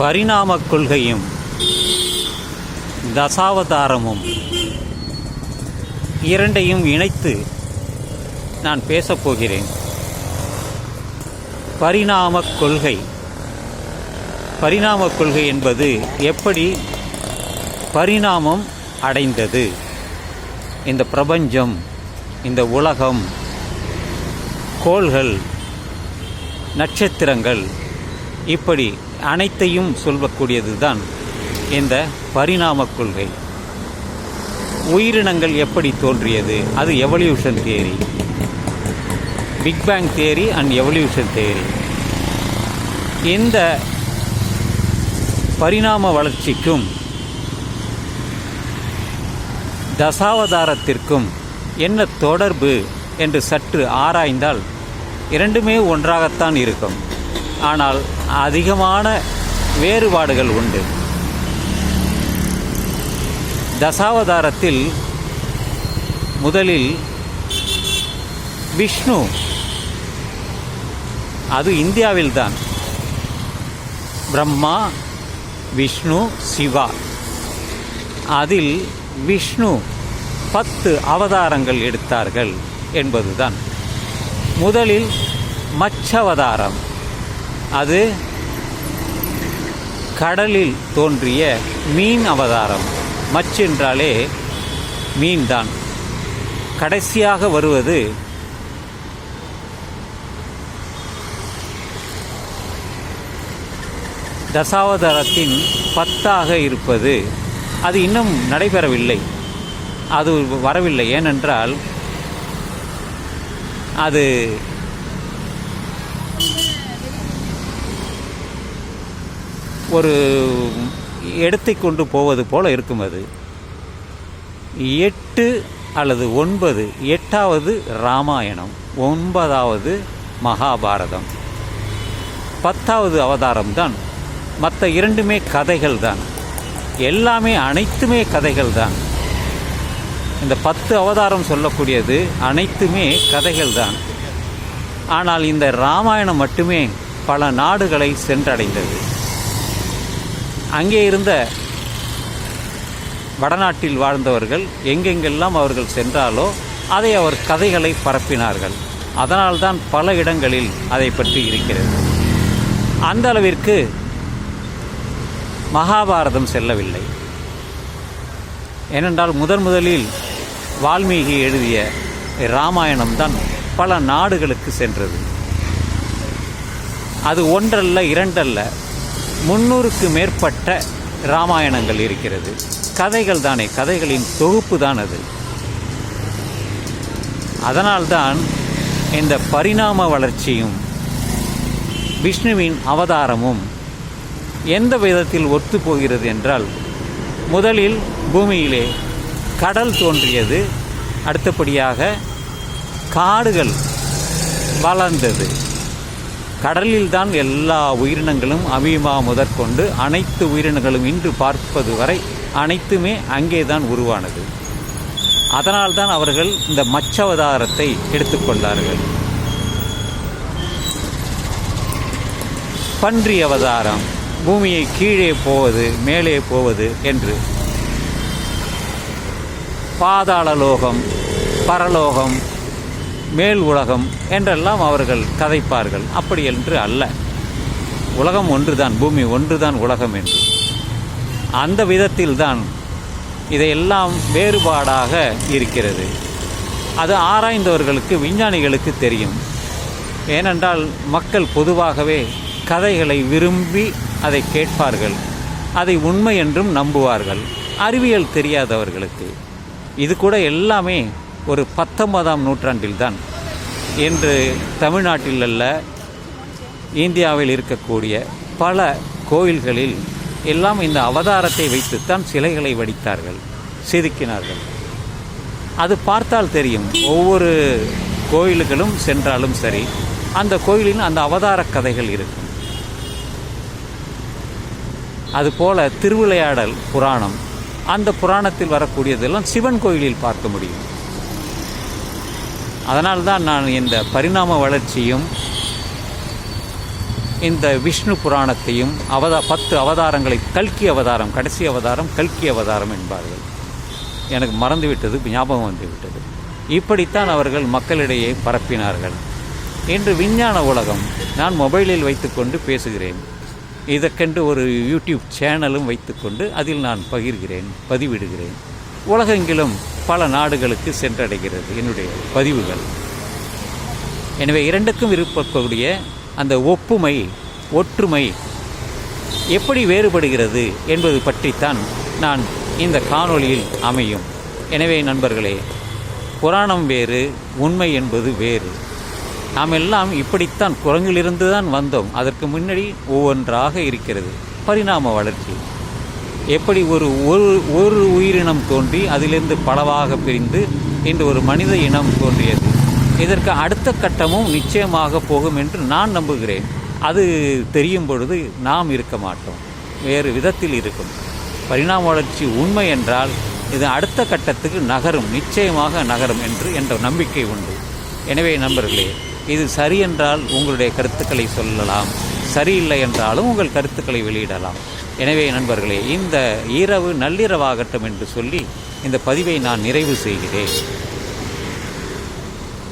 பரிணாமக் கொள்கையும் தசாவதாரமும் இரண்டையும் இணைத்து நான் பேசப் போகிறேன். பரிணாமக் கொள்கை. பரிணாமக் கொள்கை என்பது எப்படி பரிணாமம் அடைந்தது? இந்த பிரபஞ்சம் இந்த உலகம் கோள்கள் நட்சத்திரங்கள் இப்படி அனைத்தையும் சொல்லக்கூடியது தான் இந்த பரிணாமக் கொள்கை. உயிரினங்கள் எப்படி தோன்றியது? அது evolution theory big bang theory and evolution theory இந்த பரிணாம வளர்ச்சிக்கும் தசாவதாரத்திற்கும் என்ன தொடர்பு என்று சற்று ஆராய்ந்தால் இரண்டுமே ஒன்றாகத்தான் இருக்கும். ஆனால் அதிகமான வேறுபாடுகள் உண்டு. தசாவதாரத்தில் முதலில் விஷ்ணு. அது இந்தியாவில்தான். பிரம்மா விஷ்ணு சிவா. அதில் விஷ்ணு பத்து அவதாரங்கள் எடுத்தார்கள் என்பதுதான். முதலில் மச்சவதாரம். அது கடலில் தோன்றிய மீன் அவதாரம். மச் என்றாலே மீன்தான். கடைசியாக வருவது தசாவதாரத்தின் பத்தாக இருப்பது. அது இன்னும் நடைபெறவில்லை. அது வரவில்லை. ஏனென்றால் அது ஒரு இடத்தை கொண்டு போவது போல் இருக்கும் அது. எட்டு அல்லது ஒன்பது எட்டாவது ராமாயணம் ஒன்பதாவது மகாபாரதம் பத்தாவது அவதாரம் தான் மற்ற இரண்டுமே கதைகள் தான். எல்லாமே அனைத்துமே கதைகள் தான். இந்த பத்து அவதாரம் சொல்லக்கூடியது அனைத்துமே கதைகள் தான். ஆனால் இந்த ராமாயணம் மட்டுமே பல நாடுகளை சென்றடைந்தது. அங்கே இருந்த வடநாட்டில் வாழ்ந்தவர்கள் எங்கெங்கெல்லாம் அவர்கள் சென்றாலோ அதை அவர் கதைகளை பரப்பினார்கள். அதனால்தான் பல இடங்களில் அதை பற்றி இருக்கிறது. அந்த அளவிற்கு மகாபாரதம் செல்லவில்லை. ஏனென்றால் முதன் முதலில் வால்மீகி எழுதிய இராமாயணம்தான் பல நாடுகளுக்கு சென்றது. அது ஒன்றல்ல இரண்டல்ல முன்னூறுக்கு மேற்பட்ட ராமாயணங்கள் இருக்கிறது. கதைகள் தானே கதைகளின் தொகுப்பு தான் அது. அதனால்தான் இந்த பரிணாம வளர்ச்சியும் விஷ்ணுவின் அவதாரமும் எந்த விதத்தில் ஒத்து போகிறது என்றால் முதலில் பூமியிலே கடல் தோன்றியது. அடுத்தபடியாக காடுகள் வளர்ந்தது. கடலில்தான் எல்லா உயிரினங்களும் அமீமா முதற்கொண்டு அனைத்து உயிரினங்களும் இன்று பார்ப்பது வரை அனைத்துமே அங்கேதான் உருவானது. அதனால்தான் அவர்கள் இந்த மச்சவதாரத்தை எடுத்துக்கொண்டார்கள். பன்றி அவதாரம் பூமியை கீழே போவது மேலே போவது என்று. பாதாள லோகம் பரலோகம் மேல் உலகம் என்றெல்லாம் அவர்கள் கதைப்பார்கள். அப்படி என்று அல்ல. உலகம் ஒன்றுதான் பூமி ஒன்றுதான் உலகம் என்று. அந்த விதத்தில்தான் இதையெல்லாம் வேறுபாடாக இருக்கிறது. அது ஆராய்ந்தவர்களுக்கு விஞ்ஞானிகளுக்கு தெரியும். ஏனென்றால் மக்கள் பொதுவாகவே கதைகளை விரும்பி அதை கேட்பார்கள். அதை உண்மை என்றும் நம்புவார்கள். அறிவியல் தெரியாதவர்களுக்கு. இது கூட எல்லாமே ஒரு பத்தொன்பதாம் நூற்றாண்டில்தான் இன்று தமிழ்நாட்டில் அல்ல இந்தியாவில் இருக்கக்கூடிய பல கோயில்களில் எல்லாம் இந்த அவதாரத்தை வைத்துத்தான் சிலைகளை வடித்தார்கள் செதுக்கினார்கள். அது பார்த்தால் தெரியும் ஒவ்வொரு கோயில்களும் சென்றாலும் சரி அந்த கோயிலின் அந்த அவதார கதைகள் இருக்கும். அதுபோல திருவிளையாடல் புராணம் அந்த புராணத்தில் வரக்கூடியதெல்லாம் சிவன் கோயிலில் பார்க்க முடியும். அதனால்தான் நான் இந்த பரிணாம வளர்ச்சியும் இந்த விஷ்ணு புராணத்தையும் அவதா பத்து அவதாரங்களை கல்கி அவதாரம் கடைசி அவதாரம் கல்கி அவதாரம் என்பார்கள். எனக்கு மறந்துவிட்டது ஞாபகம் வந்துவிட்டது. இப்படித்தான் அவர்கள் மக்களிடையே பரப்பினார்கள். இன்று விஞ்ஞான உலகம் நான் மொபைலில் வைத்துக்கொண்டு பேசுகிறேன். இதற்கென்று ஒரு யூடியூப் சேனலும் வைத்துக்கொண்டு அதில் நான் பகிர்கிறேன் பதிவிடுகிறேன். உலகெங்கிலும் பல நாடுகளுக்கு சென்றடைகிறது என்னுடைய பதிவுகள். எனவே இரண்டுக்கும் இருக்கக்கூடிய அந்த ஒப்புமை ஒற்றுமை எப்படி வேறுபடுகிறது என்பது பற்றித்தான் நான் இந்த காணொளியில் அமையும். எனவே நண்பர்களே புராணம் வேறு உண்மை என்பது வேறு. நாம் எல்லாம் இப்படித்தான் குரங்கிலிருந்து தான் வந்தோம். அதற்கு முன்னாடி ஒவ்வொன்றாக இருக்கிறது. பரிணாம வளர்ச்சி. எப்படி ஒரு ஒரு ஒரு உயிரினம் தோன்றி அதிலிருந்து பலவாக பிரிந்து இன்று ஒரு மனித இனம் தோன்றியது. இதற்கு அடுத்த கட்டமும் நிச்சயமாக போகும் என்று நான் நம்புகிறேன். அது தெரியும் பொழுது நாம் இருக்க மாட்டோம். வேறு விதத்தில் இருக்கும். பரிணாம வளர்ச்சி உண்மை என்றால் இது அடுத்த கட்டத்துக்கு நகரும் நிச்சயமாக நகரும் என்று என்ற நம்பிக்கை உண்டு. எனவே நண்பர்களே இது சரி என்றால் உங்களுடைய கருத்துக்களை சொல்லலாம். சரியில்லை என்றாலும் உங்கள் கருத்துக்களை வெளியிடலாம். எனவே நண்பர்களே இந்த இரவு நள்ளிரவாகட்டும் என்று சொல்லி இந்த பதிவை நான் நிறைவு செய்கிறேன்.